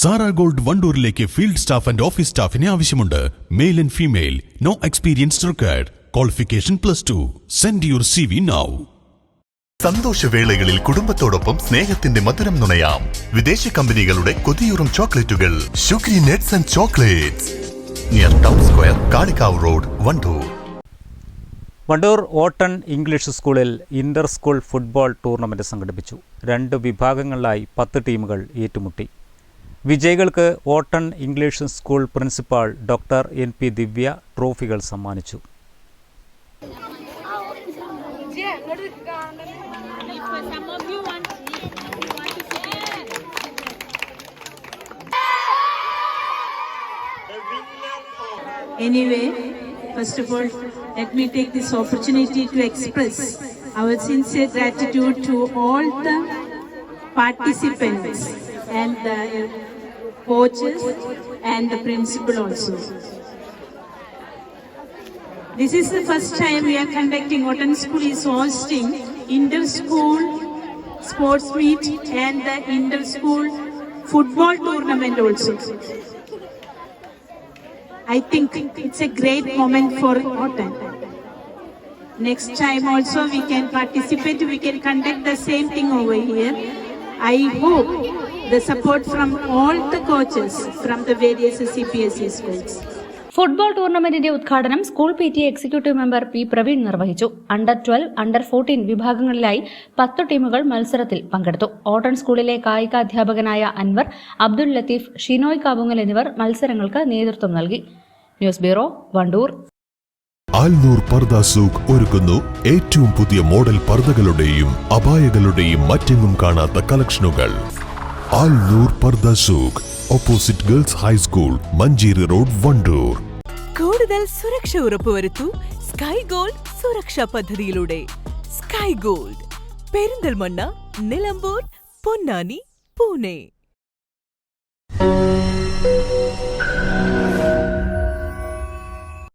Sara gold വണ്ടൂരിലേക്ക് field staff and office സ്റ്റാഫിനെ ആവശ്യമുണ്ട്. Male and female. No experience required. Qualification plus two. Send your C V now സന്തോഷവേളകളിൽ കുടുംബത്തോടൊപ്പം സ്നേഹത്തിന്റെ മധുരം നുണയാം. വിദേശ കമ്പനികളുടെ കൊതിയൂറും ചോക്ലേറ്റുകൾ. Sugary nuts and chocolates. Near town square Kalikavu road Wandoor. Wandoor ഓട്ടൺ English സ്കൂളിൽ ഇന്റർ സ്കൂൾ ഫുട്ബോൾ ടൂർണമെന്റ് സംഘടിപ്പിച്ചു. രണ്ട് വിഭാഗങ്ങളിലായി പത്ത് ടീമുകൾ ഏറ്റുമുട്ടി. വിജയികൾക്ക് ഓട്ടൺ English school principal doctor N P Divya ട്രോഫികൾ സമ്മാനിച്ചു. Anyway first of all let me take this opportunity to express our sincere gratitude to all the participants and the uh, coaches and the principal also. This is the first time we are conducting, Otten School is hosting inter-school sports meet and the inter-school football tournament also. I think it's a great moment for Otten. Next time also we can participate, we can conduct the same thing over here. I hope the support from all the coaches from the various CPSE schools. Football ടൂർണമെന്റിന്റെ ഉദ്ഘാടനം school P T executive member P Praveen നിർവഹിച്ചു. Under twelve under fourteen വിഭാഗങ്ങളിലായി പത്ത് ടീമുകൾ മത്സരത്തിൽ പങ്കെടുത്തു. ഓട്ടൺ സ്കൂളിലെ കായിക അധ്യാപകനായ അൻവർ അബ്ദുൽ ലത്തീഫ് ഷിനോയ് കാബുങ്ങൽ എന്നിവർ മത്സരങ്ങൾക്ക് നേതൃത്വം നൽകി. News bureau Wandoor. Alnoor പർദ Souq ഒരുക്കുന്നു. ഏറ്റവും പുതിയ മോഡൽ പർദകളുടെയും അപായകളുടെയും മറ്റെങ്ങും കാണാത്ത കളക്ഷനുകൾ. ആൽനൂർ പർദ സൂഖ് opposite girls high school Manjeri road Wandoor. കൂടുതൽ സുരക്ഷ ഉറപ്പുവരുത്തൂ സ്കൈ ഗോൾഡ് സുരക്ഷാ പദ്ധതിയിലൂടെ. Sky gold Perinthalmanna Nilambur Ponnani Pune.